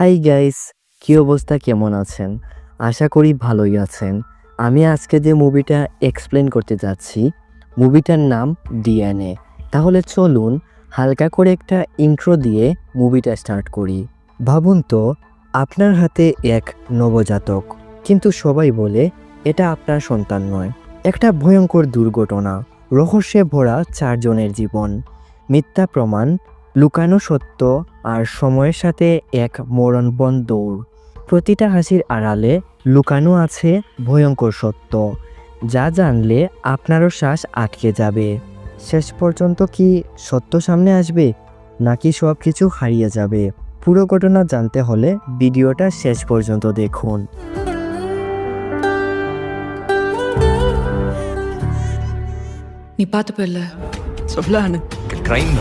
Hi guys, কী অবস্থা? কেমন আছেন? আশা করি ভালোই আছেন। আমি আজকে যে মুভিটা এক্সপ্লেন করতে যাচ্ছি, মুভিটার নাম ডিএনএ। তাহলে চলুন হালকা করে একটা ইন্ট্রো দিয়ে মুভিটা স্টার্ট করি। ভাবুন তো, আপনার হাতে এক নবজাতক, কিন্তু সবাই বলে এটা আপনার সন্তান নয়। একটা ভয়ঙ্কর দুর্ঘটনা, রহস্যে ভরা চারজনের জীবন, মিথ্যা প্রমাণ লুকানো সত্য আর সময়ের সাথে এক মরণবন দৌড় প্রতিটা হাসির আড়ালে লুকানো আছে ভয়ঙ্কর সত্য যা জানলে আপনারও শ্বাস আটকে যাবে শেষ পর্যন্ত কি সত্য সামনে আসবে নাকি সব কিছু হারিয়ে যাবে পুরো ঘটনা জানতে হলে ভিডিওটা শেষ পর্যন্ত দেখুন நீ பார்த்து போயிடல சொல்லான்னு ക്രൈം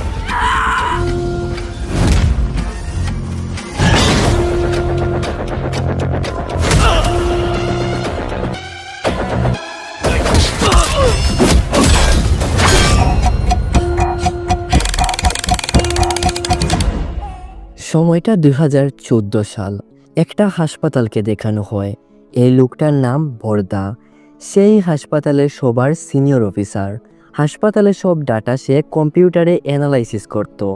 সময়টা দুই হাজার চোদ্দ সাল। একটা হাসপাতালকে দেখানো হয়। এই লোকটার নাম বরদা। সেই হাসপাতালের সবার সিনিয়র অফিসার। হাসপাতালের সব ডাটা সে কম্পিউটারে অ্যানালাইসিস করত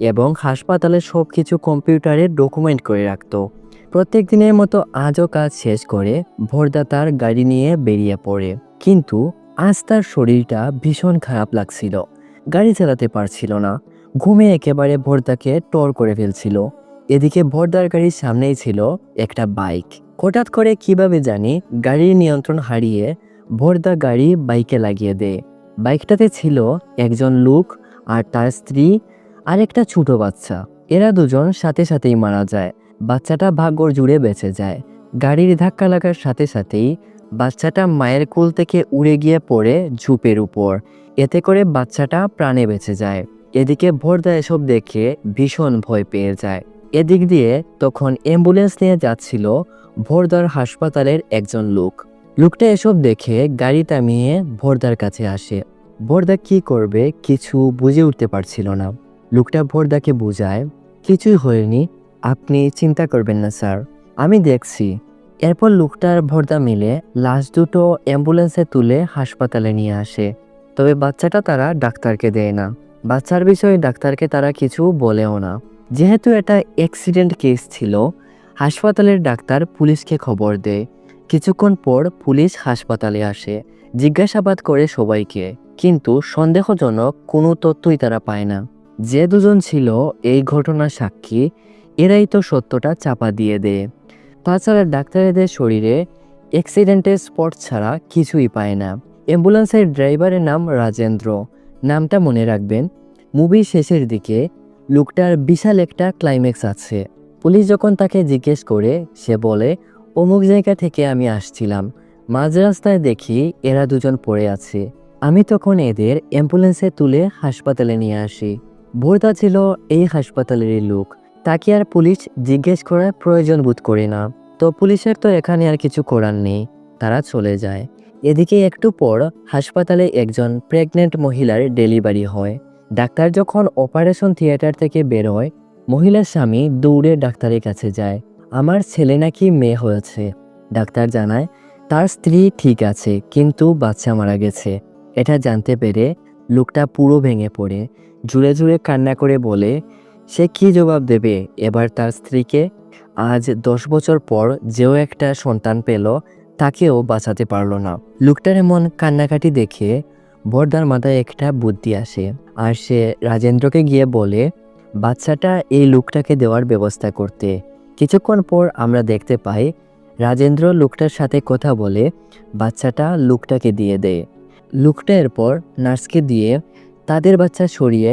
এবং হাসপাতালের সব কিছু কম্পিউটারে ডকুমেন্ট করে রাখত। প্রত্যেক দিনের মতো আজও কাজ শেষ করে ভোরদা তার গাড়ি নিয়ে বেরিয়ে পড়ে। কিন্তু আজ তার শরীরটা ভীষণ খারাপ লাগছিল। গাড়ি চালাতে পারছিল না। ঘুমে একেবারে ভোরদাকে টর করে ফেলছিল। এদিকে ভোরদার গাড়ির সামনেই ছিল একটা বাইক। হঠাৎ করে কীভাবে জানি গাড়ির নিয়ন্ত্রণ হারিয়ে ভোরদা গাড়ি বাইকে লাগিয়ে দেয়। বাইকটাতে ছিল একজন লোক আর তার স্ত্রী আর একটা ছোট বাচ্চা। এরা দুজন সাথে সাথেই মারা যায়। বাচ্চাটা ভাগ্যর জুড়ে বেঁচে যায়। গাড়ির ধাক্কা লাগার সাথে সাথেই বাচ্চাটা মায়ের কোল থেকে উড়ে গিয়ে পড়ে ঝুপের উপর। এতে করে বাচ্চাটা প্রাণে বেঁচে যায়। এদিকে ভোরদা এসব দেখে ভীষণ ভয় পেয়ে যায়। এদিক দিয়ে তখন অ্যাম্বুলেন্স নিয়ে যাচ্ছিল ভোরদার হাসপাতালের একজন লোক। লোকটা এসব দেখে গাড়ি থামিয়ে ভোরদার কাছে আসে। ভোরদা কি করবে কিছু বুঝে উঠতে পারছিল না। লোকটা ভোরদাকে বুঝায়, কিছুই হয়নি, আপনি চিন্তা করবেন না স্যার, আমি দেখছি। এরপর লোকটার ভোরদা মিলে লাশ দুটো অ্যাম্বুলেন্সে তুলে হাসপাতালে নিয়ে আসে। তবে বাচ্চাটা তারা ডাক্তারকে দেয় না। বাচ্চার বিষয়ে ডাক্তারকে তারা কিছু বলেও না। যেহেতু এটা অ্যাক্সিডেন্ট কেস ছিল, হাসপাতালের ডাক্তার পুলিশকে খবর দেয়। কিছুক্ষণ পর পুলিশ হাসপাতালে আসে, জিজ্ঞাসাবাদ করে সবাইকে। কিন্তু সন্দেহজনক কোনো তথ্যই তারা পায় না। যে দুজন ছিল এই ঘটনার সাক্ষী, এরাই তো সত্যটা চাপা দিয়ে দেয়। তাছাড়া ডাক্তারেদের শরীরে অ্যাক্সিডেন্টের স্পট ছাড়া কিছুই পায় না। অ্যাম্বুলেন্সের ড্রাইভারের নাম রাজেন্দ্র। নামটা মনে রাখবেন। মুভির শেষের দিকে লোকটার বিশাল একটা ক্লাইম্যাক্স আছে। পুলিশ যখন তাকে জিজ্ঞেস করে, সে বলে, অমুক জায়গা থেকে আমি আসছিলাম। মাঝ রাস্তায় দেখি এরা দুজন পড়ে আছে। আমি তখন এদের অ্যাম্বুলেন্সে তুলে হাসপাতালে নিয়ে আসি। ভোরদা ছিল এই হাসপাতালেরই লোক। তাকে আর পুলিশ জিজ্ঞেস করার প্রয়োজন বোধ করে না। তো পুলিশের তো এখানে আর কিছু করার নেই। তারা চলে যায়। এদিকে একটু পর হাসপাতালে একজন প্রেগনেন্ট মহিলার ডেলিভারি হয়। ডাক্তার যখন অপারেশন থিয়েটার থেকে বেরোয় মহিলার স্বামী দৌড়ে ডাক্তারের কাছে যায়। আমার ছেলে নাকি মেয়ে হয়েছে। ডাক্তার জানায়, তার স্ত্রী ঠিক আছে, কিন্তু বাচ্চা মারা গেছে। এটা জানতে পেরে লোকটা পুরো ভেঙে পড়ে। জুড়ে জুড়ে কান্না করে বলে, সে কি জবাব দেবে? এবার তার স্ত্রীকে আজ দশ বছর পর যেও একটা সন্তান পেল তাকেও বাঁচাতে পারল না। লোকটার এমন কান্নাকাটি দেখে বর্দার মাথায় একটা বুদ্ধি আসে আর সে রাজেন্দ্রকে গিয়ে বলে, বাচ্চাটা এই লোকটাকে দেওয়ার ব্যবস্থা করতে। কিছুক্ষণ পর আমরা দেখতে পাই রাজেন্দ্র লোকটার সাথে কথা বলে, বাচ্চাটা লোকটাকে দিয়ে দেয় লোকটা এরপর নার্সকে দিয়ে তাদের বাচ্চা সরিয়ে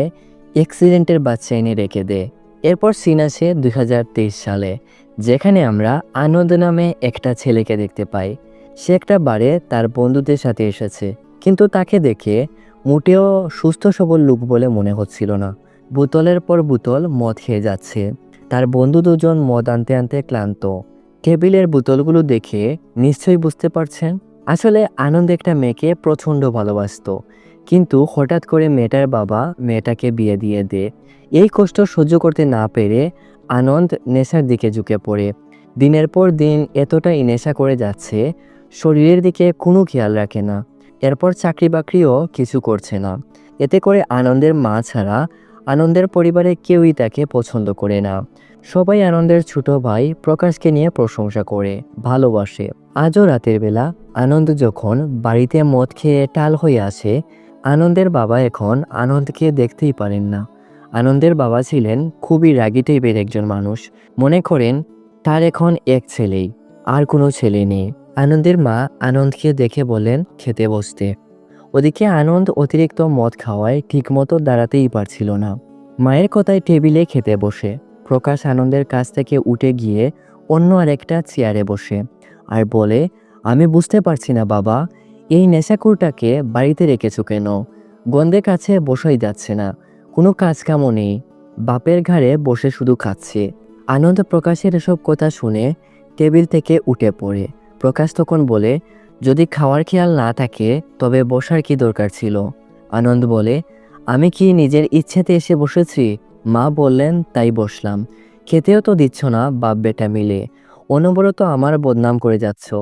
অ্যাক্সিডেন্টের বাচ্চা এনে রেখে দেয় এরপর সিন আসে দুই হাজার তেইশ সালে যেখানে আমরা আনন্দ নামে একটা ছেলেকে দেখতে পাই। সে একটা বারে তার বন্ধুদের সাথে এসেছে। কিন্তু তাকে দেখে মোটেও সুস্থ সবল লোক বলে মনে হচ্ছিল না। বোতলের পর বোতল মদ খেয়ে যাচ্ছে। তার বন্ধু দুজন মদ আনতে আনতে ক্লান্ত। টেবিলের বোতলগুলো দেখে নিশ্চয়ই বুঝতে পারছেন, আসলে আনন্দ একটা মেয়েকে প্রচণ্ড ভালোবাসতো। কিন্তু হঠাৎ করে মেয়েটার বাবা মেয়েটাকে বিয়ে দিয়ে দে। এই কষ্ট সহ্য করতে না পেরে আনন্দ নেশার দিকে ঝুঁকে পড়ে। দিনের পর দিন এতটাই নেশা করে যাচ্ছে, শরীরের দিকে কোনো খেয়াল রাখে না। এরপর চাকরি বাকরিও কিছু করছে না। এতে করে আনন্দের মা ছাড়া আনন্দের পরিবারে কেউই তাকে পছন্দ করে না। সবাই আনন্দের ছোট ভাই প্রকাশকে নিয়ে প্রশংসা করে, ভালোবাসে। আজও রাতের বেলা আনন্দ যখন বাড়িতে মদ খেয়ে টাল হয়ে আসে, আনন্দের বাবা এখন আনন্দকে দেখতেই পারেন না। আনন্দের বাবা ছিলেন খুবই রাগী টাইপের একজন মানুষ। মনে করেন, তার এখন এক ছেলেই, আর কোনো ছেলে নেই। আনন্দের মা আনন্দকে দেখে বলেন খেতে বসতে। ওদিকে আনন্দ অতিরিক্ত মদ খাওয়ায় ঠিকমতো দাঁড়াতেই পারছিল না। মায়ের কথায় টেবিলে খেতে বসে। প্রকাশ আনন্দের কাছ থেকে উঠে গিয়ে অন্য আরেকটা চেয়ারে বসে আর বলে, আমি বুঝতে পারছি না বাবা, এই নেশাকুরটাকে বাড়িতে রেখেছো কেন? গন্ধে কাছে বসাই যাচ্ছে না। কোনো কাজ কামও নেই। বাপের ঘাড়ে বসে শুধু খাচ্ছে। আনন্দ প্রকাশের এসব কথা শুনে টেবিল থেকে উঠে পড়ে। প্রকাশ তখন বলে, যদি খাওয়ার খেয়াল না থাকে, তবে বসার কি দরকার ছিল? আনন্দ বলে, আমি কি নিজের ইচ্ছেতে এসে বসেছি? মা বললেন, তাই বসলাম। খেতেও তো দিচ্ছ না, বাপ বেটা মিলে। অনবরত আমার বদনাম করে যাচ্ছ।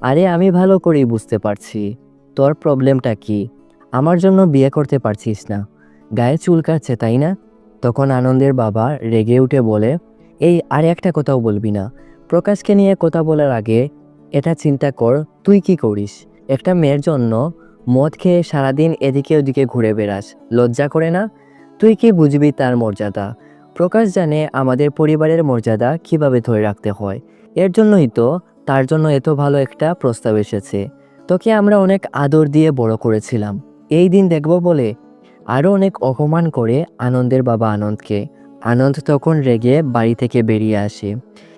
আরে, আমি ভালো করেই বুঝতে পারছি। তোর প্রবলেমটা কি? আমার জন্য বিয়ে করতে পারছিস না। গায়ে চুল কাটছে, তাই না? তখন আনন্দের বাবা রেগে উঠে বলে, এই, আর একটা কথাও বলবি না। প্রকাশকে নিয়ে কথা বলার আগে এটা চিন্তা কর, তুই কি করিস? একটা মেয়ের জন্য মদ খেয়ে সারাদিন এদিকে ওদিকে ঘুরে বেড়াস, লজ্জা করে না? তুই কি বুঝবি তার মর্যাদা? প্রকাশ জানে আমাদের পরিবারের মর্যাদা কীভাবে ধরে রাখতে হয়। এর জন্যই তো, তার জন্য এত ভালো একটা প্রস্তাব এসেছে। তোকে আমরা অনেক আদর দিয়ে বড় করেছিলাম। এই দিন দেখব বলে আরও অনেক অপমান করে আনন্দের বাবা আনন্দকে। আনন্দ তখন রেগে বাড়ি থেকে বেরিয়ে আসে।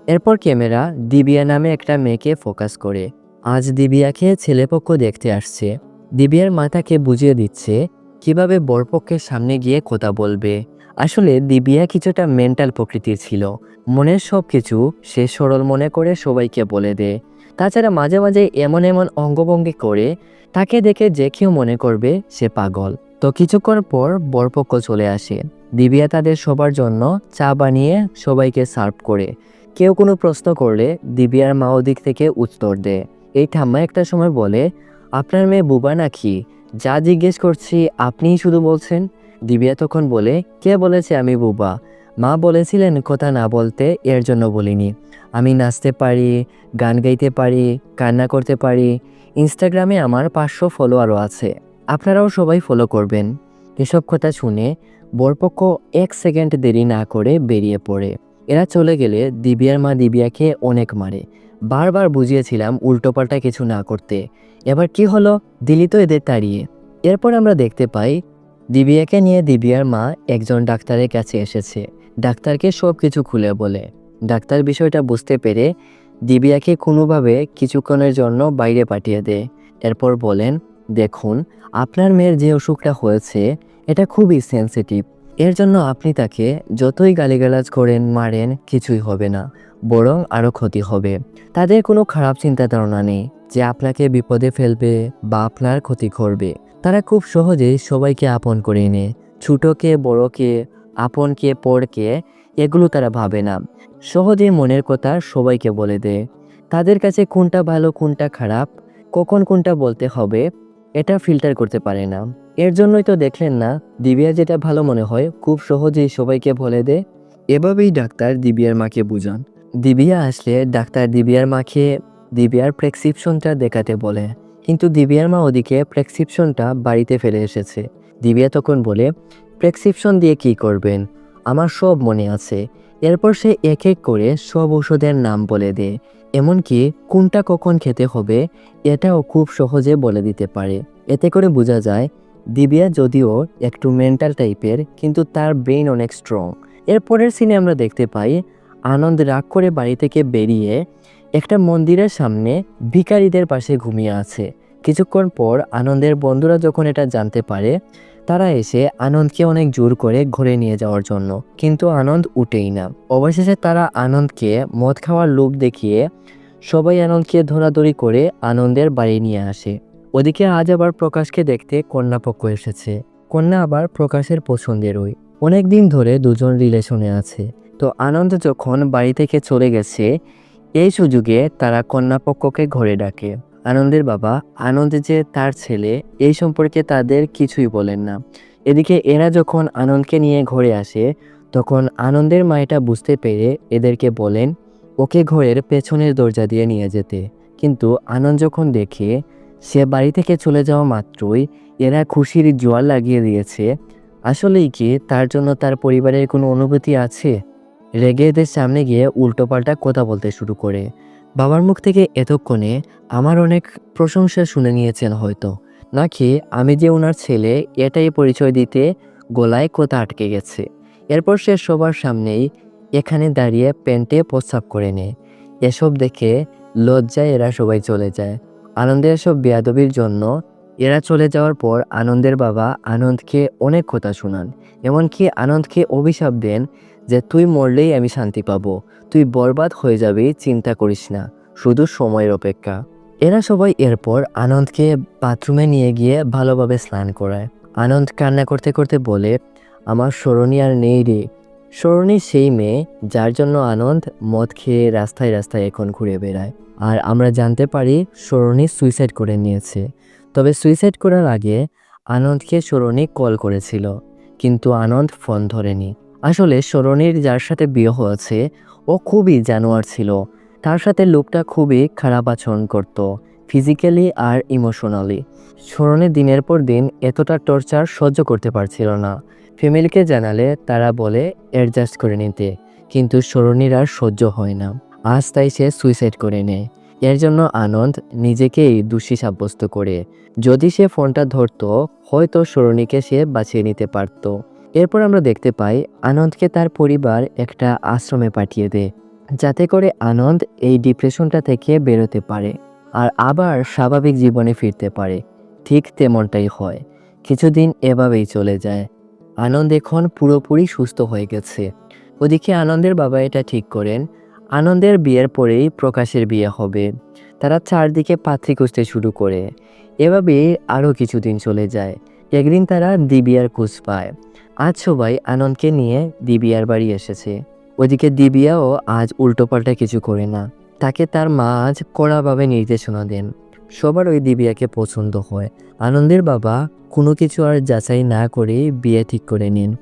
এরপর ক্যামেরা দিবিয়া নামে একটা মেয়েকে ফোকাস করে। আজ দিবিয়াকে ছেলেপক্ষ দেখতে আসছে। দিবিয়ার মাতাকে বুঝিয়ে দিচ্ছে, কীভাবে বরপক্ষের সামনে গিয়ে কথা বলবে। আসলে দিবিয়া কিছুটা মেন্টাল প্রকৃতির ছিল। মনের সব কিছু সে সরল মনে করে সবাইকে বলে দেয় তাছাড়া মাঝে মাঝে এমন এমন অঙ্গভঙ্গি করে তাকে দেখে যে কেউ মনে করবে সে পাগল। তো কিছুক্ষণ পর বরপক্ষ চলে আসে। দিবিয়া তাদের সবার জন্য চা বানিয়ে সবাইকে সার্ভ করে। কেউ কোনো প্রশ্ন করলে দিবিয়ার মা ওদিক থেকে উত্তর দেয়। এই ঠাম্মা একটা সময় বলে, আপনার মেয়ে বুবা নাকি? যা জিজ্ঞেস করছি আপনিই শুধু বলছেন? দিবিয়া তখন বলে, কে বলেছে আমি বুবা? মা বলেছিলেন কথা না বলতে, এর জন্য বলিনি। আমি নাচতে পারি, গান গাইতে পারি, কান্না করতে পারি। ইনস্টাগ্রামে আমার পাঁচশো ফলোয়ারও আছে। আপনারাও সবাই ফলো করবেন। এসব কথা শুনে বরপক্ষ এক সেকেন্ড দেরি না করে বেরিয়ে পড়ে। এরা চলে গেলে দিবিয়ার মা দিবিয়াকে অনেক মারে। বারবার বুঝিয়েছিলাম উল্টোপাল্টা কিছু না করতে। এবার কি হলো? দিলি তো এদের তাড়িয়ে। এরপর আমরা দেখতে পাই দিবিয়াকে নিয়ে দিবিয়ার মা একজন ডাক্তারের কাছে এসেছে। ডাক্তারকে সব কিছু খুলে বলে। ডাক্তার বিষয়টা বুঝতে পেরে দিবিয়াকে কোনোভাবে কিছুক্ষণের জন্য বাইরে পাঠিয়ে দেয়। এরপর বলেন দেখুন, আপনার মেয়ের যে অসুখটা হয়েছে, এটা খুবই সেন্সিটিভ এর জন্য আপনি তাকে যতই গালিগালাজ করেন, মারেন, কিছুই হবে না, বরং আরও ক্ষতি হবে। তাদের কোনো খারাপ চিন্তা ধারণা নেই যে আপনাকে বিপদে ফেলবে বা আপনার ক্ষতি করবে। তারা খুব সহজেই সবাইকে আপন করে নেয় ছোটকে, বড়কে, আপনকে, পরকে, এগুলো তারা ভাবে না। সহজেই মনের কথা সবাইকে বলে দেয়। তাদের কাছে কোনটা ভালো, কোনটা খারাপ, কখন কোনটা বলতে হবে এটা ফিল্টার করতে পারে না। এর জন্যই তো দেখলেন না, দিবিয়া যেটা ভালো মনে হয়, খুব সহজেই সবাইকে বলে দে এভাবেই ডাক্তার দিবিয়ার মাকে বুঝান। দিবিয়া আসলে ডাক্তার দিবিয়ার মাকে দিবিয়ার প্রেসক্রিপশনটা দেখাতে বলে। কিন্তু দিবিয়ার মা ওদিকে প্রেসক্রিপশনটা বাড়িতে ফেলে এসেছে। দিবিয়া তখন বলে, প্রেসক্রিপশন দিয়ে কি করবেন? আমার সব মনে আছে। এরপর সে এক এক করে সব ওষুধের নাম বলে দেয়, এমনকি কোনটা কখন খেতে হবে এটাও খুব সহজে বলে দিতে পারে। এতে করে বোঝা যায়, দিবিয়া যদিও একটু মেন্টাল টাইপের কিন্তু তার ব্রেন অনেক স্ট্রং এরপরের সিনে আমরা দেখতে পাই, আনন্দ রাগ করে বাড়ি থেকে বেরিয়ে একটা মন্দিরের সামনে ভিখারিদের পাশে ঘুমিয়ে আছে। কিছুক্ষণ পর আনন্দের বন্ধুরা যখন এটা জানতে পারে তারা এসে আনন্দকে অনেক জোর করে ঘুরে নিয়ে যাওয়ার জন্য। কিন্তু আনন্দ উঠেই না। অবশেষে তারা আনন্দকে মদ খাওয়ার লোক দেখিয়ে সবাই আনন্দকে ধরাধরি করে আনন্দের বাড়ি নিয়ে আসে। ওদিকে আজ আবার প্রকাশকে দেখতে কন্যাপক্ষ এসেছে। কন্যা আবার প্রকাশের পছন্দেরই অনেক দিন ধরে দুজন রিলেশনে আছে। তো আনন্দ যখন বাড়ি থেকে চলে গেছে, এই সুযোগে তারা কন্যাপক্ষকে ঘরে ডাকে। আনন্দের বাবা। আনন্দ যে তার ছেলে, এই সম্পর্কে তাদের কিছুই বলেন না। এদিকে এরা যখন আনন্দকে নিয়ে ঘরে আসে, তখন আনন্দের মায়েটা বুঝতে পেরে এদেরকে বলেন, ওকে ঘরের পেছনের দরজা দিয়ে নিয়ে যেতে। কিন্তু আনন্দ যখন দেখে, সে বাড়ি থেকে চলে যাওয়া মাত্রই এরা খুশির জোয়ার লাগিয়ে দিয়েছে। আসলেই কি তার জন্য তার পরিবারের কোনো অনুভূতি আছে? রেগে এদের সামনে গিয়ে উল্টোপাল্টা কথা বলতে শুরু করে। বাবার মুখ থেকে এতক্ষণে আমার অনেক প্রশংসা শুনে নিয়েছেন হয়তো। নাকি আমি যে ওনার ছেলে, এটাই পরিচয় দিতে গলায় কথা আটকে গেছে। এরপর সে সবার সামনেই এখানে দাঁড়িয়ে প্যান্টে প্রস্রাব করে নেয়। এসব দেখে লজ্জায় এরা সবাই চলে যায়। আনন্দের এসব বেয়াদবির জন্য এরা চলে যাওয়ার পর আনন্দের বাবা আনন্দকে অনেক কথা শোনান। এমনকি আনন্দকে অভিশাপ দেন যে তুই মরলেই আমি শান্তি পাবো। তুই বরবাদ হয়ে যাবি, চিন্তা করিস না। শুধু সময়ের অপেক্ষা। এরা সবাই এরপর আনন্দকে বাথরুমে নিয়ে গিয়ে ভালোভাবে স্নান করায়। আনন্দ কান্না করতে করতে বলে, আমার স্মরণী আর নেই রে। স্মরণী সেই মেয়ে যার জন্য আনন্দ মদ খেয়ে রাস্তায় রাস্তায় এখন ঘুরে বেড়ায়। আর আমরা জানতে পারি স্মরণী সুইসাইড করে নিয়েছে। তবে সুইসাইড করার আগে আনন্দকে স্মরণী কল করেছিল। কিন্তু আনন্দ ফোন ধরেনি। আসলে স্মরণীর যার সাথে বিয়ে হয়েছে, ও খুবই জানোয়ার ছিল। তার সাথে লোকটা খুবই খারাপ আচরণ করত ফিজিক্যালি আর ইমোশনালি স্মরণে দিনের পর দিন এতটা টর্চার সহ্য করতে পারছিল না। ফ্যামিলিকে জানালে, তারা বলে অ্যাডজাস্ট করে নিতে। কিন্তু স্মরণীর আর সহ্য হয় না। আজ তাই সে সুইসাইড করে নেয়। এর জন্য আনন্দ নিজেকেই দোষী সাব্যস্ত করে। যদি সে ফোনটা ধরতো, হয়তো স্মরণীকে সে বাঁচিয়ে নিতে পারত। এরপর আমরা দেখতে পাই আনন্দকে তার পরিবার একটা আশ্রমে পাঠিয়ে দেয়, যাতে করে আনন্দ এই ডিপ্রেশনটা থেকে বেরোতে পারে আর আবার স্বাভাবিক জীবনে ফিরতে পারে। ঠিক তেমনটাই হয়। কিছুদিন এভাবেই চলে যায়। আনন্দ এখন পুরোপুরি সুস্থ হয়ে গেছে। ওদিকে আনন্দের বাবা এটা ঠিক করেন। আনন্দের বিয়ের পরেই প্রকাশের বিয়ে হবে। তারা চারদিকে পাত্রী খুঁজতে শুরু করে। এভাবেই আরও কিছুদিন চলে যায়। একদিন তারা দিবিয়ার খোঁজ পায়। আজ সবাই আনন্দকে নিয়ে দিবিয়ার বাড়ি এসেছে। ওদিকে দিবিয়াও আজ উল্টোপাল্টা কিছু করে না। তাকে তার মা আজ কড়াভাবে নির্দেশনা দেন। সবার ওই দিবিয়াকে পছন্দ হয়। আনন্দের বাবা কোনো কিছু আর যাচাই না করে বিয়ে ঠিক করে নিন।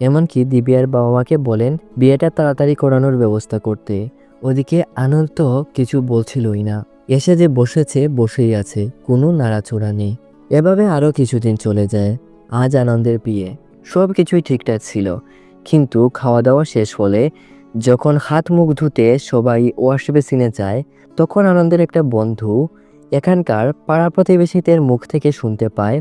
এমনকি দিবিয়ার বাবা মাকে বলেন, বিয়েটা তাড়াতাড়ি করানোর ব্যবস্থা করতে। ওদিকে আনন্দ কিছু বলছিলই না। এসে যে বসেছে, বসেই আছে। কোনো নাড়াচোড়া নেই। এভাবে আরও কিছুদিন চলে যায়। আজ আনন্দের বিয়ে। সব কিছুই ঠিকঠাক ছিল। কিন্তু খাওয়া দাওয়া শেষ হলে যখন হাত মুখ ধুতে সবাই ওয়াশ বেসিনে যায়, তখন আনন্দের একটা বন্ধু এখানকার পাড়া প্রতিবেশীদের মুখ থেকে শুনতে পায়।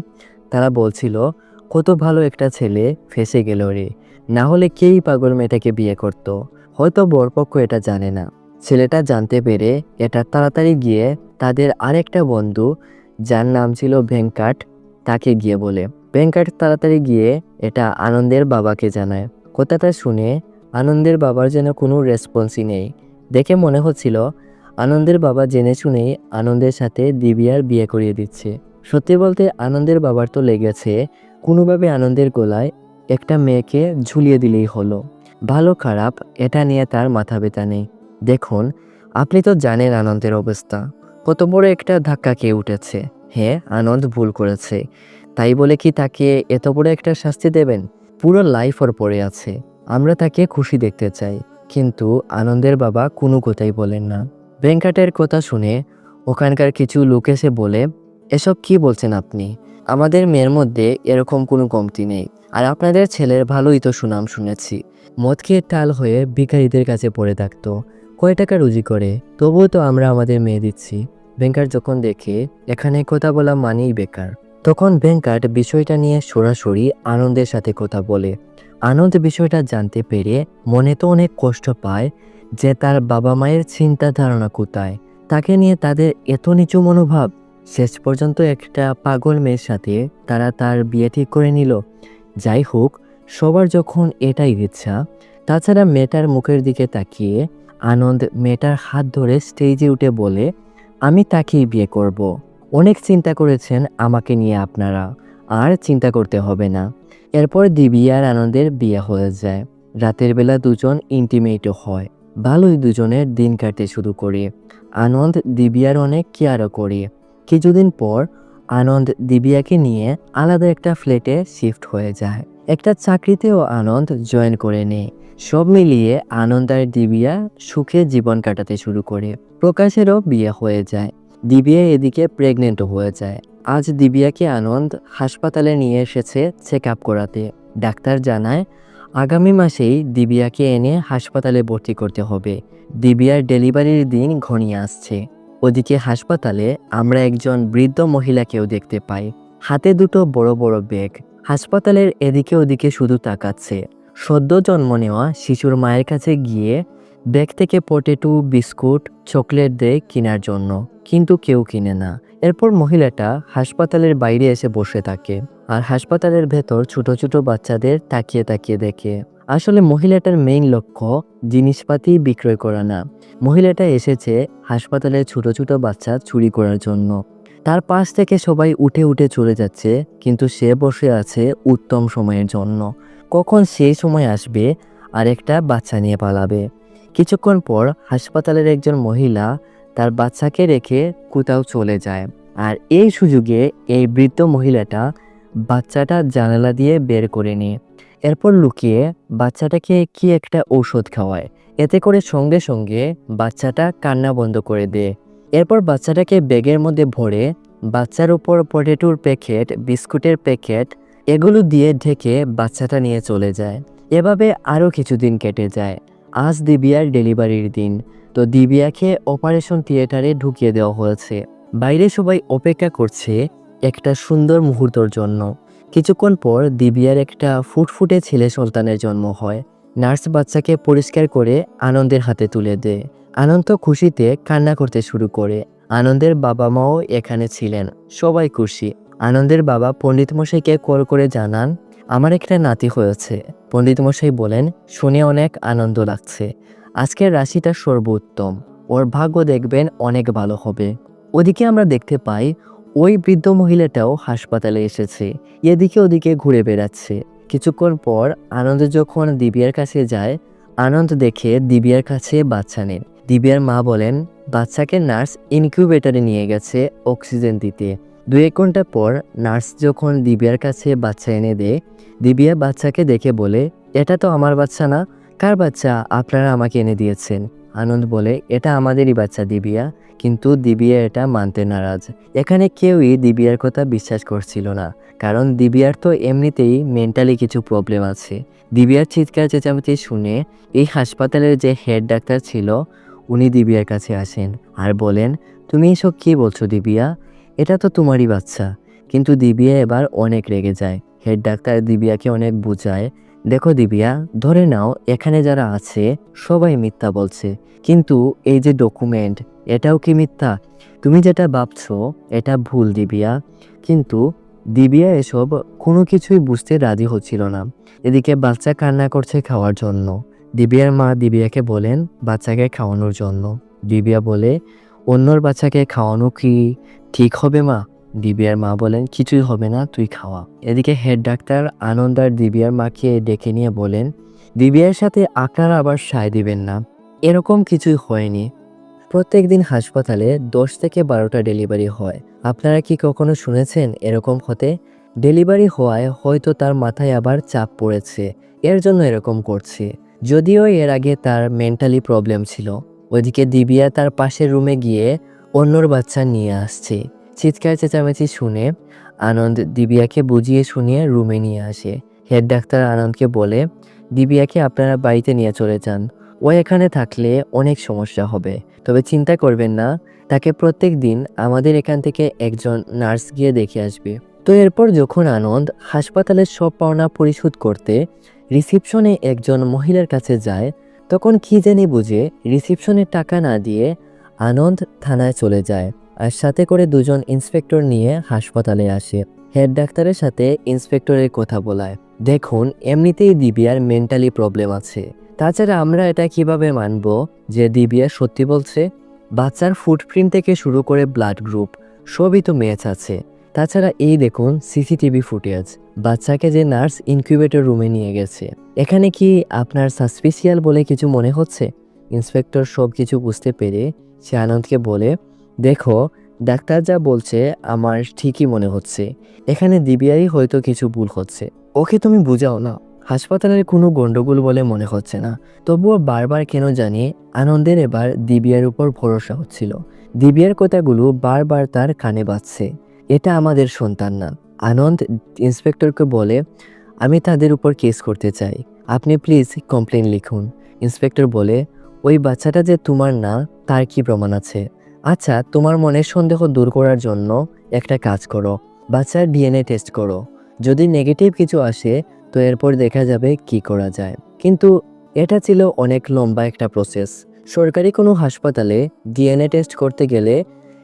তারা বলছিল, কত ভালো একটা ছেলে, ফেসে গেল রে। না হলে কেই পাগল মেয়েটাকে বিয়ে করত। হয়তো বরপক্ষ এটা জানে না। ছেলেটা জানতে পেরে এটা তাড়াতাড়ি গিয়ে তাদের আরেকটা বন্ধু যার নাম ছিল ভেঙ্কাট, তাকে গিয়ে বলে। ভেঙ্কাট তাড়াতাড়ি গিয়ে এটা আনন্দের বাবাকে জানায়। কথাটা শুনে আনন্দের বাবার যেন কোনো রেসপন্সই নেই। দেখে মনে হচ্ছিল, আনন্দের বাবা জেনে শুনেই আনন্দের সাথে দিবিয়ার বিয়ে করিয়ে দিচ্ছে। সত্যি বলতে আনন্দের বাবার তো লেগেছে, কোনোভাবে আনন্দের গলায় একটা মেয়েকে ঝুলিয়ে দিলেই হলো। ভালো খারাপ, এটা নিয়ে তার মাথা ব্যথা নেই। দেখুন, আপনি তো জানেন আনন্দের অবস্থা। কত বড় একটা ধাক্কা খেয়ে উঠেছে। হ্যাঁ আনন্দ ভুল করেছে। তাই বলে কি তাকে এত বড় একটা শাস্তি দেবেন? পুরো লাইফ ওর পড়ে আছে। আমরা তাকে খুশি দেখতে চাই। কিন্তু আনন্দের বাবা কোনো কথাই বলেন না। ভেঙ্কাটের কথা শুনে ওখানকার কিছু লোক এসে বলে, এসব কি বলছেন আপনি? আমাদের মেয়ের মধ্যে এরকম কোনো কমতি নেই। আর আপনাদের ছেলের ভালোই তো সুনাম শুনেছি। মদ খেয়ে টাল হয়ে ভিখারিদের কাছে পড়ে থাকতো। কয় টাকা রুজি করে? তবুও তো আমরা আমাদের মেয়ে দিচ্ছি। ব্যাংকার যখন দেখে, এখানে কথা বলা মানেই বেকার, তখন ব্যাংকার বিষয়টা নিয়ে সরাসরি আনন্দের সাথে কথা বলে। আনন্দ বিষয়টা জানতে পেরে মনে তো অনেক কষ্ট পায় যে তার বাবা মায়ের চিন্তা ধারণা কোথায়। তাকে নিয়ে তাদের এত নিচু মনোভাব। শেষ পর্যন্ত একটা পাগল মেয়ের সাথে তারা তার বিয়ে ঠিক করে নিল। যাই হোক, সবার যখন এটাই ইচ্ছা, তাছাড়া মেয়েটার মুখের দিকে তাকিয়ে আনন্দ মেয়েটার হাত ধরে স্টেজে উঠে বলে আমি তাকেই বিয়ে করব। অনেক চিন্তা করেছেন আমাকে নিয়ে আপনারা। আর চিন্তা করতে হবে না। এরপর দিবি আর আনন্দের বিয়ে হয়ে যায়। রাতের বেলা দুজন ইন্টিমেটও হয়। ভালোই দুজনের দিন কাটতে শুরু করি। আনন্দ দিবিয়ার অনেক কেয়ারও করি। কিছুদিন পর আনন্দ দিবিয়াকে নিয়ে আলাদা একটা ফ্ল্যাটে শিফট হয়ে যায়। একটা চাকরিতেও আনন্দ জয়েন করে নেয়। সব মিলিয়ে আনন্দ আর দিবিয়া সুখে জীবন কাটাতে শুরু করে। প্রকাশেরও বিয়ে হয়ে যায়। দিবিয়া এদিকে প্রেগনেন্টও হয়ে যায়। আজ দিবিয়াকে আনন্দ হাসপাতালে নিয়ে এসেছে চেক আপ করাতে। ডাক্তার জানায়, আগামী মাসেই দিবিয়াকে এনে হাসপাতালে ভর্তি করতে হবে। দিবিয়ার ডেলিভারির দিন ঘনিয়ে আসছে। ওদিকে হাসপাতালে আমরা একজন বৃদ্ধ মহিলাকেও দেখতে পাই। হাতে দুটো বড় বড় ব্যাগ হাসপাতালের এদিকে ওদিকে শুধু তাকাচ্ছে। সদ্য জন্ম নেওয়া শিশুর মায়ের কাছে গিয়ে ব্যাগ থেকে পটেটো, বিস্কুট, চকলেট দেয় কেনার জন্য। কিন্তু কেউ কিনে না। এরপর মহিলাটা হাসপাতালের বাইরে এসে বসে থাকে আর হাসপাতালের ভেতর ছোট ছোট বাচ্চাদের তাকিয়ে তাকিয়ে দেখে। আসলে মহিলাটার মেইন লক্ষ্য জিনিসপাতি বিক্রয় করা না। মহিলাটা এসেছে হাসপাতালের ছোট ছোট বাচ্চা চুরি করার জন্য। তার পাশ থেকে সবাই উঠে উঠে চলে যাচ্ছে, কিন্তু সে বসে আছে উত্তম সময়ের জন্য। কখন সেই সময় আসবে আর একটা বাচ্চা নিয়ে পালাবে। কিছুক্ষণ পর হাসপাতালের একজন মহিলা তার বাচ্চাকে রেখে কোথাও চলে যায়। আর এই সুযোগে এই বৃদ্ধ মহিলাটা বাচ্চাটা জানালা দিয়ে বের করে নিয়ে। এরপর লুকিয়ে বাচ্চাটাকে কি একটা ঔষধ খাওয়ায়। এতে করে সঙ্গে সঙ্গে বাচ্চাটা কান্না বন্ধ করে দেয়। এরপর বাচ্চাটাকে ব্যাগের মধ্যে ভরে বাচ্চার উপর পটেটোর প্যাকেট, বিস্কুটের প্যাকেট এগুলো দিয়ে ঢেকে বাচ্চাটা নিয়ে চলে যায়। এভাবে আরও কিছুদিন কেটে যায়। আজ দিবিয়ার ডেলিভারির দিন। তো দিবিয়াকে অপারেশন থিয়েটারে ঢুকিয়ে দেওয়া হয়েছে। বাইরে সবাই অপেক্ষা করছে একটা সুন্দর মুহূর্তর জন্য। কিছুক্ষণ পর দিবিয়ার একটা ফুটফুটে ছেলে সন্তানের জন্ম হয়। নার্স বাচ্চাকে পরিষ্কার করে আনন্দের হাতে তুলে দেয়। আনন্দ খুশিতে কান্না করতে শুরু করে। আনন্দের বাবা মাও এখানে ছিলেন। সবাই খুশি। আনন্দের বাবা পণ্ডিত মশাইকে কল করে জানান, আমার একটা নাতি হয়েছে। পণ্ডিত মশাই বলেন, শুনে অনেক আনন্দ লাগছে। আজকের রাশিটা সর্বোত্তম। ওর ভাগ্য দেখবেন অনেক ভালো হবে। ওদিকে আমরা দেখতে পাই, ওই বৃদ্ধ মহিলাটাও হাসপাতালে এসেছে। এদিকে ওদিকে ঘুরে বেড়াচ্ছে। কিছুক্ষণ পর আনন্দ যখন দিবিয়ার কাছে যায়, আনন্দ দেখে দিবিয়ার কাছে বাচ্চা নেন। দিবিয়ার মা বলেন, বাচ্চাকে নার্স ইনকিউবেটরে নিয়ে গেছে অক্সিজেন দিতে। দু এক ঘণ্টা পর নার্স যখন দিবিয়ার কাছে বাচ্চা এনে দেয়, দিবিয়া বাচ্চাকে দেখে বলে, এটা তো আমার বাচ্চা না। কার বাচ্চা? আপনারা আমাকে এনে দিয়েছেন। আনন্দ বলে, এটা আমাদেরই বাচ্চা দিবিয়া। কিন্তু দিবিয়া এটা মানতে নারাজ। এখানে কেউই দিবিয়ার কথা বিশ্বাস করছিল না। কারণ দিবিয়ার তো এমনিতেই মেন্টালি কিছু প্রবলেম আছে। দিবিয়ার চিৎকার চেঁচামেচি শুনে এই হাসপাতালের যে হেড ডাক্তার ছিল, উনি দিবিয়ার কাছে আসেন আর বলেন, তুমি এসব কী বলছো দিবিয়া? এটা তো তোমারই বাচ্চা। কিন্তু দিবিয়া এবার অনেক রেগে যায়। হেড ডাক্তার দিবিয়াকে অনেক বুঝায়, দেখো দিবিয়া, ধরে নাও, এখানে যারা আছে, সবাই মিথ্যা বলছে। কিন্তু এই যে ডকুমেন্ট, এটাও কি মিথ্যা? তুমি যেটা ভাবছ, এটা ভুল দিবিয়া। কিন্তু দিবিয়া এসব কোনো কিছুই বুঝতে রাজি হচ্ছিল না। এদিকে বাচ্চা কান্না করছে খাওয়ার জন্য। দিবিয়ার মা দিবিয়াকে বলেন, বাচ্চাকে খাওয়ানোর জন্য। দিবিয়া বলে অন্যর বাচ্চাকে খাওয়ানো কি ঠিক হবে মা? দিবিয়ার মা বলেন, কিছুই হবে না, তুই খাওয়া। এদিকে হেড ডাক্তার আনন্দ আর দিবিয়ার মাকে ডেকে নিয়ে বলেন, দিবিয়ার সাথে আপনারা আবার সায় দিবেন না। এরকম কিছুই হয়নি। প্রত্যেক দিন হাসপাতালে দশ থেকে বারোটা ডেলিভারি হয়। আপনারা কি কখনো শুনেছেন এরকম হতে? ডেলিভারি হওয়ায় হয়তো তার মাথায় আবার চাপ পড়েছে। এর জন্য এরকম করছে। যদিও এর আগে তার মেন্টালি প্রবলেম ছিল। ওইদিকে দিবিয়া তার পাশের রুমে গিয়ে অন্যর বাচ্চা নিয়ে আসছে। চিৎকার চেঁচামেচি শুনে আনন্দ দিবিয়াকে বুঝিয়ে শুনিয়ে রুমে নিয়ে আসে। হেড ডাক্তার আনন্দকে বলে, দিবিয়াকে আপনারা বাড়িতে নিয়ে চলে যান। ও এখানে থাকলে অনেক সমস্যা হবে। তবে চিন্তা করবেন না, তাকে প্রত্যেক দিন আমাদের এখান থেকে একজন নার্স গিয়ে দেখে আসবে। তো এরপর যখন আনন্দ হাসপাতালের সব পাওনা পরিশোধ করতে রিসিপশনে একজন মহিলার কাছে যায় তখন কি জানি বুঝে রিসিপশনের টাকা না দিয়ে আনন্দ থানায় চলে যায় আর সাথে করে দুজন ইন্সপেক্টর নিয়ে হাসপাতালে আসে। হেড ডাক্তারের সাথে ইন্সপেক্টরের কথা বলায়। দেখুন, এমনিতেই দিবিয়ার মেন্টালি প্রবলেম আছে। তাছাড়া আমরা এটা কীভাবে মানব যে দিবিয়া সত্যি বলছে? বাচ্চার ফুটপ্রিন্ট থেকে শুরু করে ব্লাড গ্রুপ, সবই তো ম্যাচ আছে। তাছাড়া এই দেখুন সিসিটিভি ফুটেজ। বাচ্চাকে যে নার্স ইনকিউবেটর রুমে নিয়ে গেছে। এখানে কি আপনার সাসপিসিয়াল বলে কিছু মনে হচ্ছে? ইন্সপেক্টর সব কিছু বুঝতে পেরে সে আনন্দকে বলে, দেখো, ডাক্তার যা বলছে আমার ঠিকই মনে হচ্ছে। এখানে দিবিয়ারই হয়তো কিছু ভুল হচ্ছে। ওকে তুমি বুঝাও না। হাসপাতালের কোনো গন্ডগোল বলে মনে হচ্ছে না। তবুও বারবার কেন জানি আনন্দের এবার দিবিয়ার উপর ভরসা হচ্ছিল। দিবিয়ার কথাগুলো বারবার তার কানে বাজছে। এটা আমাদের সন্তান না। আনন্দ ইন্সপেক্টরকে বলে, আমি তাদের উপর কেস করতে চাই। আপনি প্লিজ কমপ্লেন লিখুন। ইন্সপেক্টর বলে, ওই বাচ্চাটা যে তোমার না, তার কি প্রমাণ আছে? আচ্ছা তোমার মনে সন্দেহ দূর করার জন্য একটা কাজ করো। বাচ্চার ডিএনএ টেস্ট করো। যদি নেগেটিভ কিছু আসে, তো এরপর দেখা যাবে কি করা যায়। কিন্তু এটা ছিল অনেক লম্বা একটা প্রসেস। সরকারি কোনো হাসপাতালে ডিএনএ টেস্ট করতে গেলে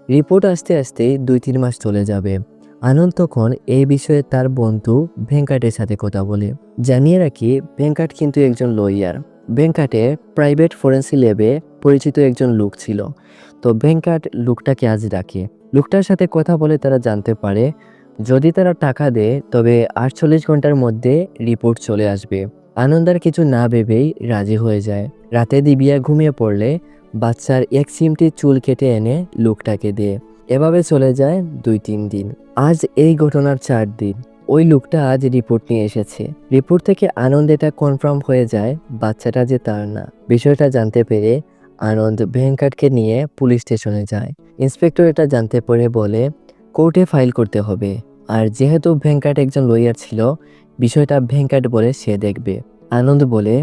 রিপোর্ট আসতে আসতেই দুই তিন মাস চলে যাবে। আনন্দ তখন এই বিষয়ে তার বন্ধু ভেঙ্কাটের সাথে কথা বলে। জানিয়ে রাখি, ভেঙ্কাট কিন্তু একজন লয়ার ভেঙ্কাটে প্রাইভেট ফরেন্সি ল্যাবে পরিচিত একজন লোক ছিল। তো ভেঙ্কাট লোকটাকে আজ ডাকে। লোকটার সাথে কথা বলে তারা জানতে পারে, যদি তারা টাকা দেয়, তবে আটচল্লিশ ঘণ্টার মধ্যে রিপোর্ট চলে আসবে। আনন্দার কিছু না ভেবেই রাজি হয়ে যায়। রাতে দিবিয়া ঘুমিয়ে পড়লে বাচ্চার এক চিমটি চুল কেটে এনে লোকটাকে দেয় এভাবে চলে যায় দুই তিন দিন। আজ এই ঘটনার চার দিন। ওই লোকটা আজ রিপোর্ট নিয়ে এসেছে। রিপোর্ট থেকে আনন্দ এটা কনফার্ম হয়ে যায় বাচ্চাটা যে তার না। বিষয়টা জানতে পেরে আনন্দ ভেঙ্কাটকে নিয়ে পুলিশ স্টেশনে যায়। ইন্সপেক্টর এটা জানতে পেরে বলে, কোর্টে ফাইল করতে হবে। আর যেহেতু ভেঙ্কাট একজন লয়ার ছিল, বিষয়টা ভেঙ্কাট বলে সে দেখবে। আনন্দ বলে,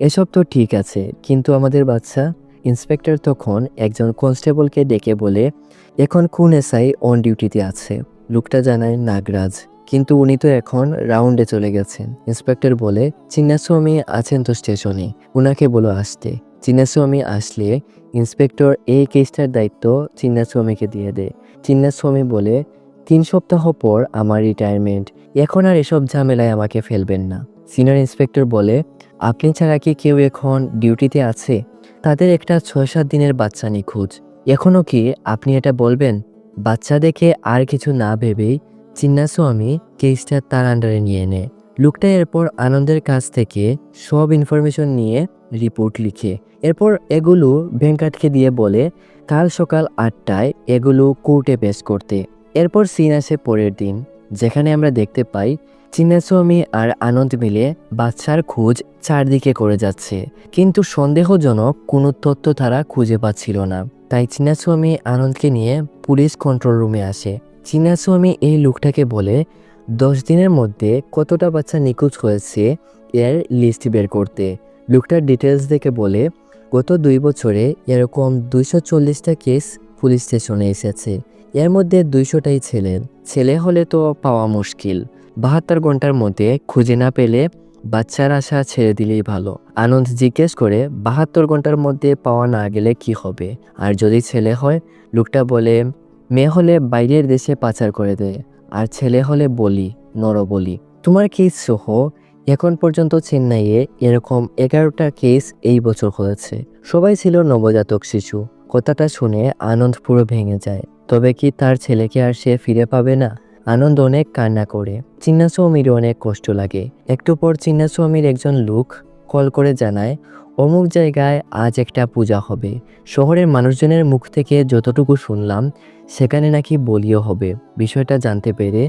এসব তো ঠিক আছে, কিন্তু আমাদের বাচ্চা ইন্সপেক্টর তখন একজন কনস্টেবলকে ডেকে বলে, এখন কোন এসআই অন ডিউটিতে আছে? লোকটা জানায়, নাগরাজ। কিন্তু উনি তো এখন রাউন্ডে চলে গেছেন। ইন্সপেক্টর বলে, চিন্নাস্বামী আছেন তো স্টেশনে। উনাকে বলো আসতে। চিন্নাস্বামী আসলে ইন্সপেক্টর এই কেসটার দায়িত্ব চিন্নাস্বামীকে দিয়ে দেয়। চিন্নাস্বামী বলে, তিন সপ্তাহ পর আমার রিটায়ারমেন্ট। এখন আর এসব ঝামেলায় আমাকে ফেলবেন না। সিনিয়র ইন্সপেক্টর বলে, আপনি ছাড়া কি কেউ এখন ডিউটিতে আছে? তাদের একটা ছয় সাত দিনের বাচ্চা নিখোঁজ। এখনও কি আপনি এটা বলবেন? বাচ্চা দেখে আর কিছু না ভেবেই চিন্নাস্বামী কেসটা তার আন্ডারে নিয়ে নেয়। লোকটা এরপর আনন্দের কাছ থেকে সব ইনফরমেশন নিয়ে রিপোর্ট লিখে। এরপর এগুলো ভেঙ্কাটকে দিয়ে বলে, কাল সকাল আটটায় এগুলো কোর্টে পেশ করতে। এরপর সিন আসে পরের দিন, যেখানে আমরা দেখতে পাই চিন্নাস্বামী আর আনন্দ মিলে বাচ্চার খোঁজ চারদিকে করে যাচ্ছে। কিন্তু সন্দেহজনক কোনো তথ্য তারা খুঁজে পাচ্ছিল না। তাই চিন্নাস্বামী আনন্দকে নিয়ে পুলিশ কন্ট্রোল রুমে আসে। চিন্নাস্বামী এই লোকটাকে বলে, দশ দিনের মধ্যে কতটা বাচ্চা নিখোঁজ হয়েছে এর লিস্ট বের করতে? লোকটার ডিটেলস দেখে বলে, গত দুই বছরে এরকম দুইশো চল্লিশটা কেস পুলিশ স্টেশনে এসেছে। এর মধ্যে দুইশোটাই ছেলের ছেলে হলে তো পাওয়া মুশকিল। বাহাত্তর ঘণ্টার মধ্যে খুঁজে না পেলে বাচ্চার আশা ছেড়ে দিলেই ভালো। আনন্দ জিজ্ঞেস করে, বাহাত্তর ঘণ্টার মধ্যে পাওয়া না গেলে কি হবে? আর যদি ছেলে হয়? লোকটা বলে, মেয়ে হলে বাইরের দেশে পাচার করে দেয় আর ছেলে হলে বলি, নর বলি। তোমার কেস সহ, এখন পর্যন্ত চেন্নাইয়ে এরকম এগারোটা কেস এই বছর হয়েছে। সবাই ছিল নবজাতক শিশু। কথাটা শুনে আনন্দ পুরো ভেঙে যায়। তবে কি তার ছেলেকে আর সে ফিরে পাবে না? আনন্দ অনেক কান্না করে। চিন্নাস্বামীর অনেক কষ্ট লাগে। একটু পর চিন্নাস্বামীর একজন লোক কল করে জানায়, অমুক জায়গায় আজ একটা পূজা হবে। শহরের মানুষজনের মুখ থেকে যতটুকু শুনলাম, সেখানে নাকি বলিও হবে। বিষয়টা জানতে পেরে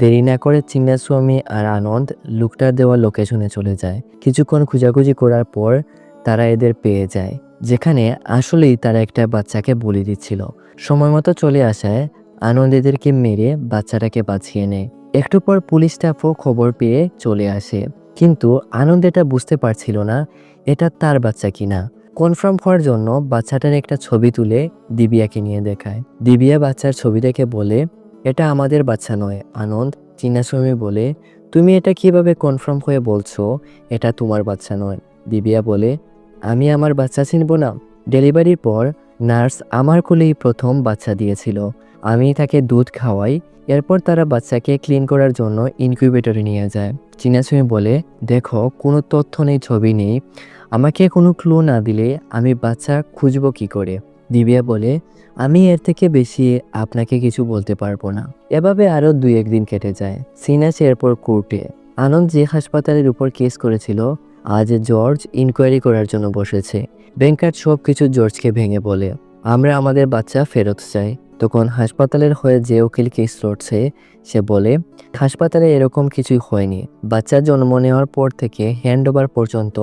দেরি না করে চিন্নাস্বামী আর আনন্দ লোকটার দেওয়া লোকেশনে চলে যায়। কিছুক্ষণ খোঁজাখুঁজি করার পর তারা এদের পেয়ে যায়, যেখানে আসলেই তারা একটা বাচ্চাকে বলি দিচ্ছিল। সময় মতো চলে আসায় আনন্দ এদেরকে মেরে বাচ্চাটাকে বাঁচিয়ে নেয়। একটু পর পুলিশ স্টাফও খবর পেয়ে চলে আসে। কিন্তু আনন্দ এটা বুঝতে পারছিল না, এটা তার বাচ্চা কিনা। কনফার্ম হওয়ার জন্য বাচ্চাটার একটা ছবি তুলে দিবিয়াকে নিয়ে দেখায়। দিবিয়া বাচ্চার ছবি দেখে বলে, এটা আমাদের বাচ্চা নয়, আনন্দ। চিন্নাস্বামী বলে, তুমি এটা কীভাবে কনফার্ম হয়ে বলছো, এটা তোমার বাচ্চা নয়? দিবিয়া বলে, আমি আমার বাচ্চা চিনব না। ডেলিভারির পর নার্স আমার কোলেই প্রথম বাচ্চা দিয়েছিল। আমি তাকে দুধ খাওয়াই, এরপর তারা বাচ্চাকে ক্লিন করার জন্য ইনকিউবেটরে নিয়ে যায়। চিনাসুমি বলে, দেখো, কোনো তথ্য নেই, ছবি নেই। আমাকে কোনো ক্লু না দিলে আমি বাচ্চা খুঁজবো কি করে? দিব্যা বলে, আমি এর থেকে বেশি আপনাকে কিছু বলতে পারব না। এভাবে আরও দুই একদিন কেটে যায়। সিন আসে এরপর কোর্টে। আনন্দ যে হাসপাতালের উপর কেস করেছিল, আজ জর্জ ইনকোয়ারি করার জন্য বসেছে। ব্যাংকার সব কিছু জর্জকে ভেঙে বলে, আমরা আমাদের বাচ্চা ফেরত চাই। তখন হাসপাতালের হয়ে যে উকিল কেস লড়ছে, সে বলে, হাসপাতালে এরকম কিছুই হয়নি। বাচ্চার জন্ম নেওয়ার পর থেকে হ্যান্ড ওভার পর্যন্ত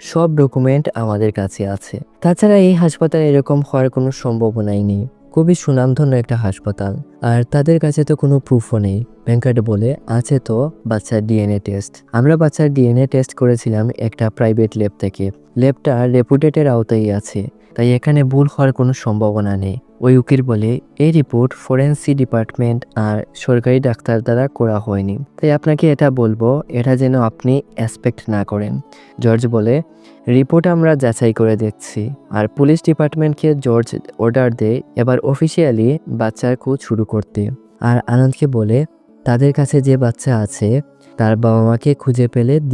সব ডকুমেন্ট আমাদের কাছে আছে। তাছাড়া এই হাসপাতালে এরকম হওয়ার কোনো সম্ভাবনাই নেই। খুবই সুনামধন্য একটা হাসপাতাল। আর তাদের কাছে তো কোনো প্রুফও নেই। ব্যাংকার্ড বলে, আছে তো বাচ্চার ডিএনএ টেস্ট আমরা বাচ্চার ডিএনএ টেস্ট করেছিলাম একটা প্রাইভেট ল্যাব থেকে। ল্যাবটা রেপুটেটের আওতায় আছে, তাই এখানে ভুল হওয়ার কোনো সম্ভাবনা নেই। ওই উকিল বলে, এই রিপোর্ট ফরেন্সি ডিপার্টমেন্ট আর সরকারি ডাক্তার দ্বারা করা হয়নি। তাই আপনাকে এটা বলব, এটা যেন আপনি অ্যাসপেক্ট না করেন। জর্জ বলে, রিপোর্ট আমরা যাচাই করে দেখছি। আর পুলিশ ডিপার্টমেন্টকে জর্জ অর্ডার দেয় এবার অফিসিয়ালি বাচ্চার খোঁজ শুরু করতে। আর আনন্দকে বলে, তাদের কাছে যে বাচ্চা আছে, তার বাবা মাকে খুঁজে পেলে দিয়ে